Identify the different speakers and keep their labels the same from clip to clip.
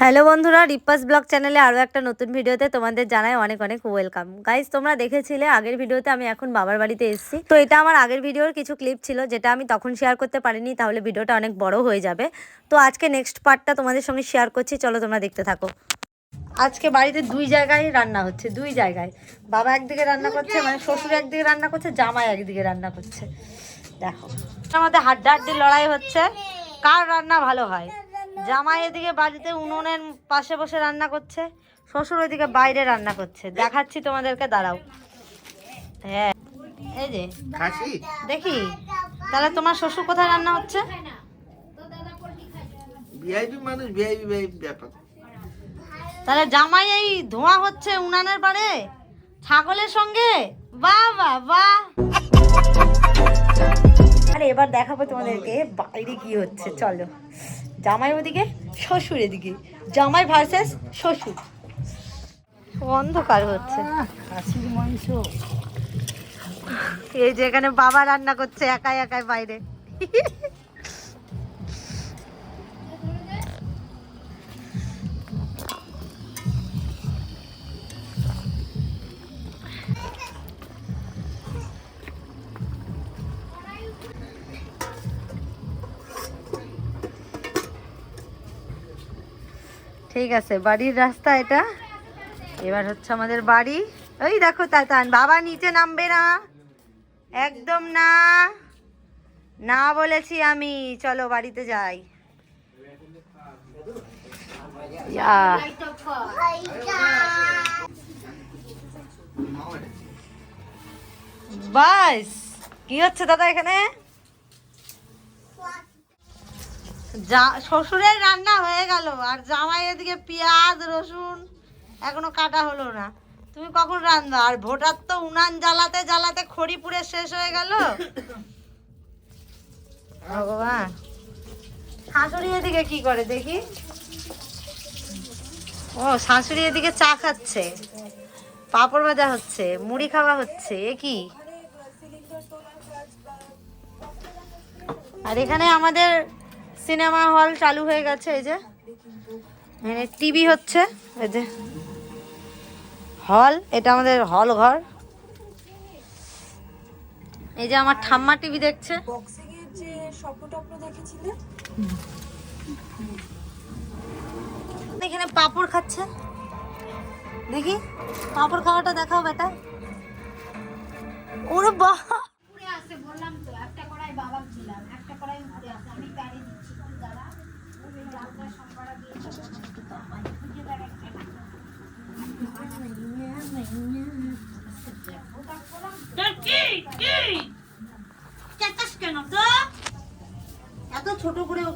Speaker 1: Hello বন্ধুরা রিপাস blog চ্যানেলে আরও একটা নতুন ভিডিওতে তোমাদের জানাই অনেক অনেক ওয়েলকাম। গাইজ তোমরা দেখেছিলে আগের ভিডিওতে আমি এখন বাবার বাড়িতে এসেছি। তো এটা আমার আগের ভিডিওর কিছু ক্লিপ ছিল, যেটা আমি তখন শেয়ার করতে পারিনি, তাহলে ভিডিওটা অনেক বড় হয়ে যাবে। তো আজকে নেক্সট পার্টটা তোমাদের সঙ্গে শেয়ার করছি, চলো তোমরা দেখতে থাকো। আজকে বাড়িতে দুই জায়গায় রান্না হচ্ছে, দুই জায়গায়। বাবা একদিকে রান্না করছে মানে শ্বশুর একদিকে রান্না করছে, জামাই একদিকে রান্না করছে। দেখো। আমাদের হাড্ডা হাড্ডি লড়াই হচ্ছে, কার রান্না ভালো হয়? জামাই এদিকে বাড়িতে উনুনের পাশে বসে রান্না করছে শ্বশুর ওইদিকে বাইরে রান্না করছে। দেখাচ্ছি তোমাদেরকে দাঁড়াও। হ্যাঁ এই যে দেখি তাহলে তোমার শ্বশুর কোথায় রান্না হচ্ছে? তাহলে জামাই এই ধোঁয়া হচ্ছে উনানের পারে ছাগলের সঙ্গে? বাহ বাহ বাহ আরে এবার দেখাবো তোমাদেরকে বাইরে কি হচ্ছে চলো। জামাই ওদিকে শ্বশুর এদিকে। জামাই ভার্সেস শ্বশুর। অন্ধকার হচ্ছে। এই যে এখানে বাবা রান্না করছে একাই একাই বাইরে। ঠিক আছে, বাড়ির রাস্তা এটা। এবার হচ্ছে আমাদের বাড়ি। ওই দেখো তাতান, বাবা নিচে নামবে না। একদম না। না বলেছি আমি, চলো বাড়িতে যাই। বাস, কি হচ্ছে দাদা এখানে? যা, শ্বশুরের রান্না হয়ে গেল, আর জামাই এদিকে পেঁয়াজ, রসুন, এখনও কাটা হলো না। তুমি কখন রান্না? আর ভোটার তো উনান জ্বালাতে জ্বালাতে খড়ি পুড়ে শেষ হয়ে গেল? ভগবান। শাশুড়ি এদিকে কি করে দেখি? ও, শাশুড়ি এদিকে চা খাচ্ছে। পাঁপড় ভাজা হচ্ছে, মুড়ি খাওয়া হচ্ছে, এ কি? আর এখানে আমাদের সিনেমা হল চালু হয়ে গেছে এই যে। এখানে টিভি হচ্ছে এই যে। হল এটা আমাদের হল ঘর। এই যে আমার ঠাম্মা টিভি দেখছে। এখানে পাপড় খাচ্ছে। দেখি পাপড় খাওয়াটা দেখাও বেটা। ওরে বাহ চেঁচাস কেন তো এত ছোট করে ওকে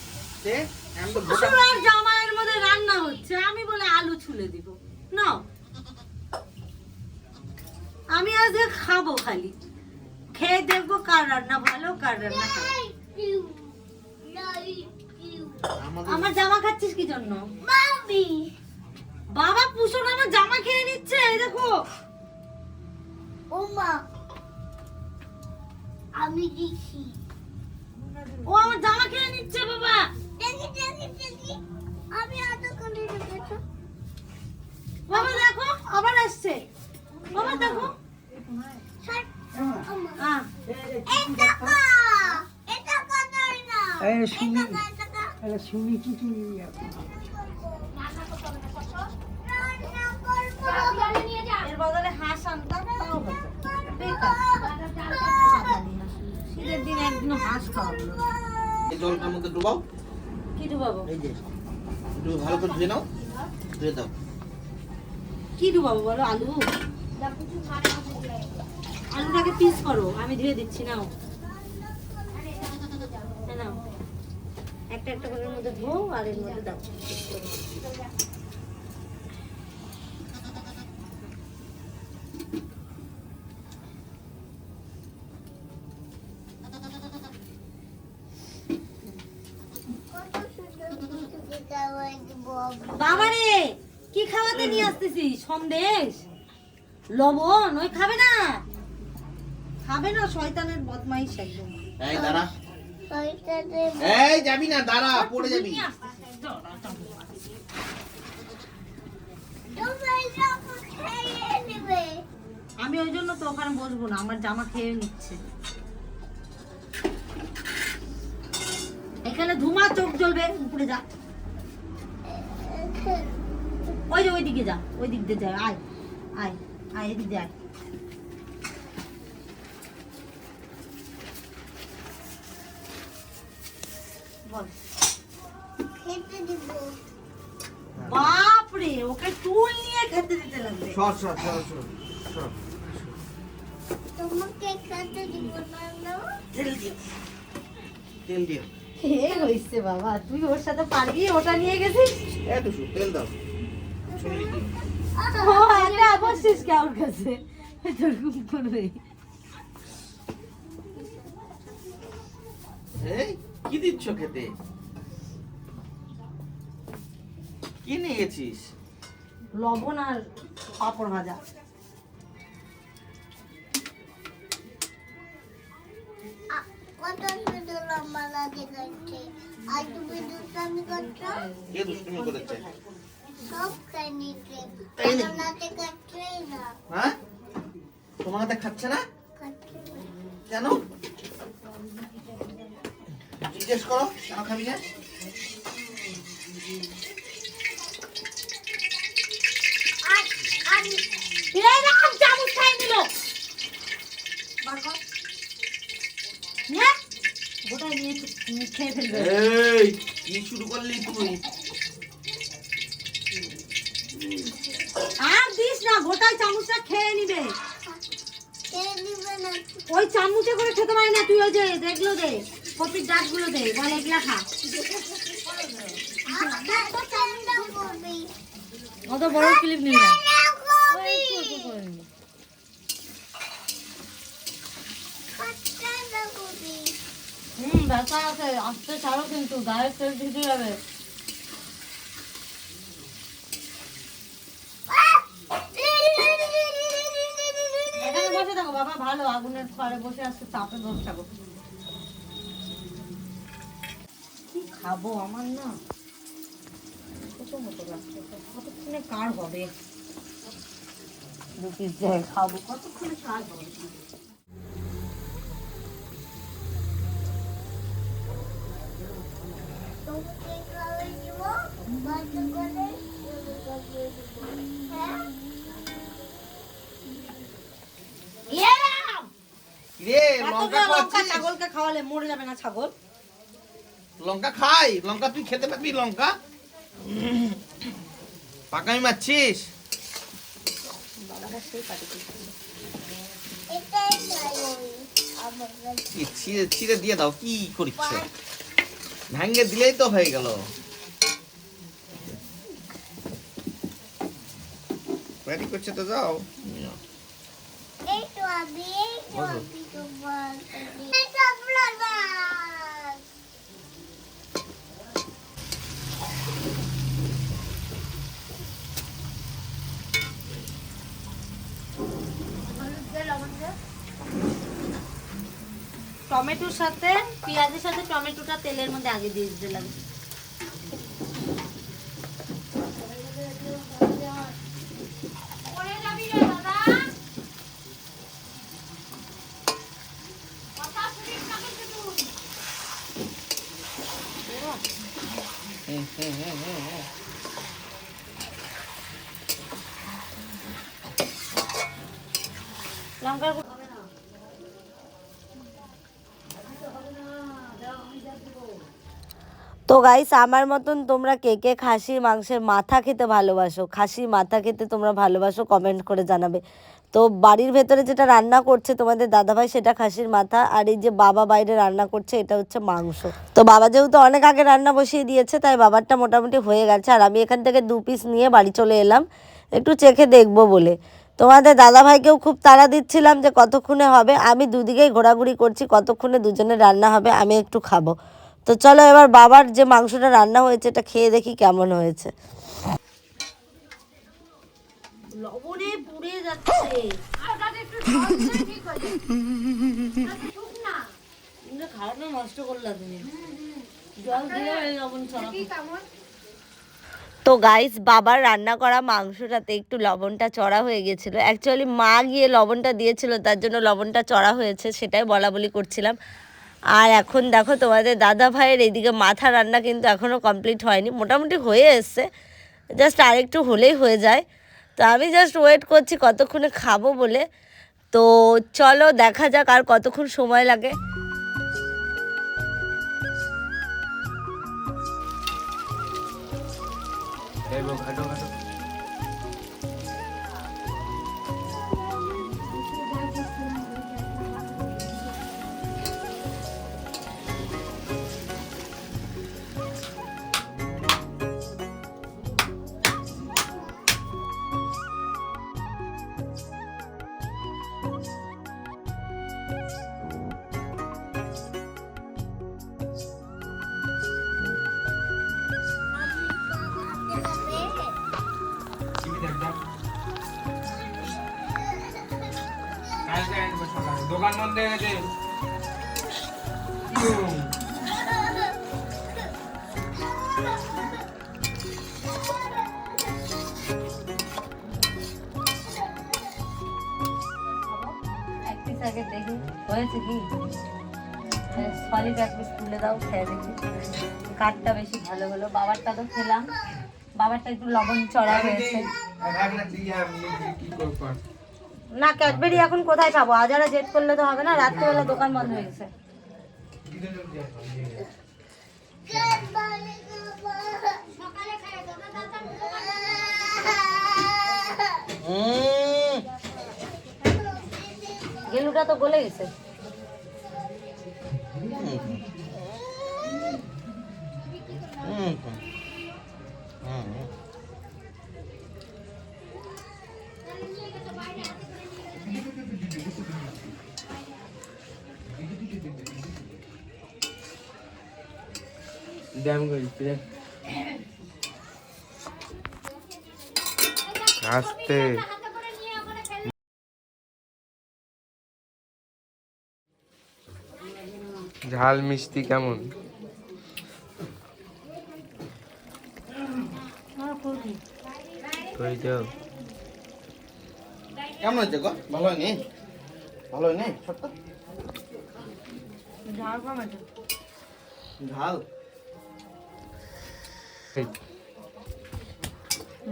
Speaker 2: উমা। দে, আমি তো গোটা
Speaker 1: শ্বশুর জামাইয়ের মধ্যে রান্না হচ্ছে আমি বলে আলু ছুলে দিব। না আমি আজকে খাব খালি। খেয়ে দেখব কার রান্না ভালো কার রান্না আমার জামা খাচ্ছিস কি জন্য? বাবা পুষণ আমার জামা খেয়ে নিচ্ছে এই দেখো।
Speaker 3: ওমা। আমি দেখি।
Speaker 1: ও আমার জামা খেয়ে নিচ্ছে বাবা। বাবা দেখো আবার আসছে। বাবা দেখো।
Speaker 4: শুনি
Speaker 3: কা, কা।
Speaker 1: বদলে হাঁস আনতাম তাও হতো। শীতের দিন একদিন হাঁস খাওয়া হলো না।
Speaker 2: এই জলটার মধ্যে ডুবাও।
Speaker 1: কি ডুবাবো
Speaker 2: এই যে একটু ভালো করে ধুয়ে নাও ধুয়ে দাও।
Speaker 1: কি ডুবাবো বলো আলু? আলুটাকে পিস করো আমি ধুয়ে দিচ্ছি নাও। নাও একটা একটা করে মধ্যে ধো আর এর মধ্যে দাও। বাবারে কি খাওয়াতে নিয়ে আসতেছি? সন্দেশ। লবণ ওই খাবে না? খাবে না শয়তানের বদমাইশ একদম।
Speaker 2: এই দাঁড়া। এই যাবি না দাঁড়া পড়ে যাবি।
Speaker 3: নেবে
Speaker 1: আমি ওই জন্য তো ওখানে বসবো না আমার জামা খেয়ে নিচ্ছে। এখানে ধুমা চোখ জ্বলবে উপরে যা। ওই যে ওই দিকে যা ওই দিক দিয়ে যা আয় আয় আয় এদিক দিয়ে আয়। বল। বাপরে ওকে টুল নিয়ে খেতে দিতে লাগবে।
Speaker 2: সর সর সর সর সর।
Speaker 3: তোমাকে খেতে দিব না না?
Speaker 2: তেল দিও। তেল দিও।
Speaker 1: হে হইছে বাবা? তুই ওর সাথে পারবি? ওটা নিয়ে গেছিস?
Speaker 2: এ টুসু তেল দাও।
Speaker 1: বসছিস কে ওর কাছে এরকম করবে
Speaker 2: কি দিচ্ছ খেতে কি নিয়ে গেছিস
Speaker 1: লবণ আর পাপড় ভাজা
Speaker 2: কে দুষ্টুমি করেছে? হ্যাঁ? তোমার হাতে খাচ্ছে না? কেন? জিজ্ঞেস করো কেন খাবি না?
Speaker 1: ফেলবে
Speaker 2: এই কি শুরু করলি তুই
Speaker 1: আর দিস না গোটাই চামচটা খেয়ে নিবে।
Speaker 3: খেয়ে নিবে না।
Speaker 1: ওই চামচে করে খেতে পারি না তুই ওই যে দেখল দে কপির ডাকগুলো দে বলে এগুলা খা। অত বড় ক্লিপ নিবি না। হুম ব্যথা আছে আসতে ছাড়ো কিন্তু গায়ে তেল ঢুকে যাবে এখানে বসে থাকো বাবা ভালো আগুনের ঘরে বসে আসতে চাপে বসে থাকো কি খাব আমার না? ছোট মতো লাগছে? কতক্ষণে কার হবে? দু পিস খাব। কতক্ষণে কার হবে?
Speaker 2: লঙ্কা
Speaker 1: লঙ্কা ছাগলকে খাওয়ালে মরে যাবে না ছাগল।
Speaker 2: লঙ্কা খাই লঙ্কা তুই খেতে পারবি লঙ্কা? পাকামি মারছিস? ছিঁড়ে ছিঁড়ে দিয়ে দাও কি ভাঙ্গে দিলেই তো হয়ে গেল। রেডি করছে তো যাও।
Speaker 3: এই তো আমি এই তো
Speaker 2: বলো।
Speaker 3: আমি তোমার কাছে এই তো আপনার বাস।
Speaker 1: টমেটোর সাথে পেঁয়াজের সাথে টমেটোটা তেলের মধ্যে আগে দিয়ে দিতে লাগে
Speaker 2: হুম, হুম, হুম, হুম, হুম।
Speaker 1: লঙ্কার গুঁড়ো তো গাইস আমার মতন তোমরা কে কে খাসির মাংসের মাথা খেতে ভালোবাসো, খাসির মাথা খেতে তোমরা ভালোবাসো কমেন্ট করে জানাবে। তো বাড়ির ভেতরে যেটা রান্না করছে তোমাদের দাদাভাই, সেটা খাসির মাথা, আর এই যে বাবা বাইরে রান্না করছে, এটা হচ্ছে মাংস। তো বাবা যেহেতু অনেক আগে রান্না বসিয়ে দিয়েছে, তাই বাবারটা মোটামুটি হয়ে গেছে, আর আমি এখান থেকে দু পিস নিয়ে বাড়ি চলে এলাম, একটু চেখে দেখব বলে। তোমাদের দাদাভাইকেও খুব তাড়া দিচ্ছিলাম যে কতক্ষণে হবে, আমি দুদিকেই ঘোরাঘুরি করছি, কতক্ষণে দুজনে রান্না হবে, আমি একটু খাব। তো চলো এবার বাবার যে মাংসটা রান্না হয়েছে এটা খেয়ে দেখি কেমন হয়েছে। লবণে পুড়ে যাচ্ছে। খাওয়াটা নষ্ট করলা তুমি। জল দিয়ে লবণ তো গাইস বাবার রান্না করা মাংসটাতে একটু লবণটা চড়া হয়ে গেছিল। অ্যাকচুয়ালি মা গিয়ে লবণটা দিয়েছিল তার জন্য লবণটা চড়া হয়েছে সেটাই বলা বলি করছিলাম। আর এখন দেখো তোমাদের দাদা ভাইয়ের এইদিকে মাথা রান্না কিন্তু এখনও কমপ্লিট হয়নি। মোটামুটি হয়ে এসছে। জাস্ট আরেকটু হলেই হয়ে যায়। তো আমি জাস্ট ওয়েট করছি কতক্ষণে খাব বলে। তো চলো দেখা যাক আর কতক্ষণ সময় লাগে।
Speaker 4: দোকান বন্ধ হয়ে গেছে।
Speaker 1: আগে দেখি হয়েছে কি? সলিড এক পিস তুলে দাও খেয়ে দেখি। কাঠটা বেশি ভালো হলো। বাবারটা তো খেলাম। বাবারটা একটু লবণ চড়া হয়েছে? না ক্যাডবেরি এখন কোথায় পাবো? আজারা জেদ করলে তো হবে না রাত্রিবেলা দোকান বন্ধ হয়ে গেছে। গেলুটা তো গলে গেছে।
Speaker 4: ড্যাম করেছি রে। আস্তে ঝাল মিষ্টি কেমন?
Speaker 2: কেমন গো? ভালো হয়নি? ভালো হয়নি? সত্য ঝাল
Speaker 4: এই,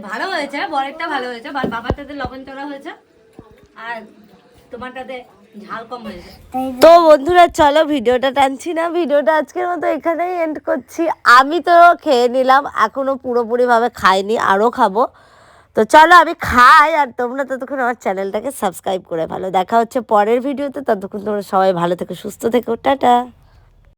Speaker 1: ভালো হয়েছে বরেরটা ভালো হয়েছে বা বাবারটাতে লবণ চড়া হয়েছে আর তোমারটাতে ঝাল কম হয়েছে। তো বন্ধুরা চলো ভিডিওটা টানছি না। ভিডিওটা আজকের মতো এখানেই এন্ড করছি। আমি তো খেয়ে নিলাম এখনও পুরোপুরিভাবে খাইনি আরও খাব। তো চলো আমি খাই আর তোমরা ততক্ষণ আমার চ্যানেলটাকে সাবস্ক্রাইব করে ভালো দেখা হচ্ছে পরের ভিডিওতে ততক্ষণ তোমরা সবাই ভালো থেকো সুস্থ থেকো টাটা।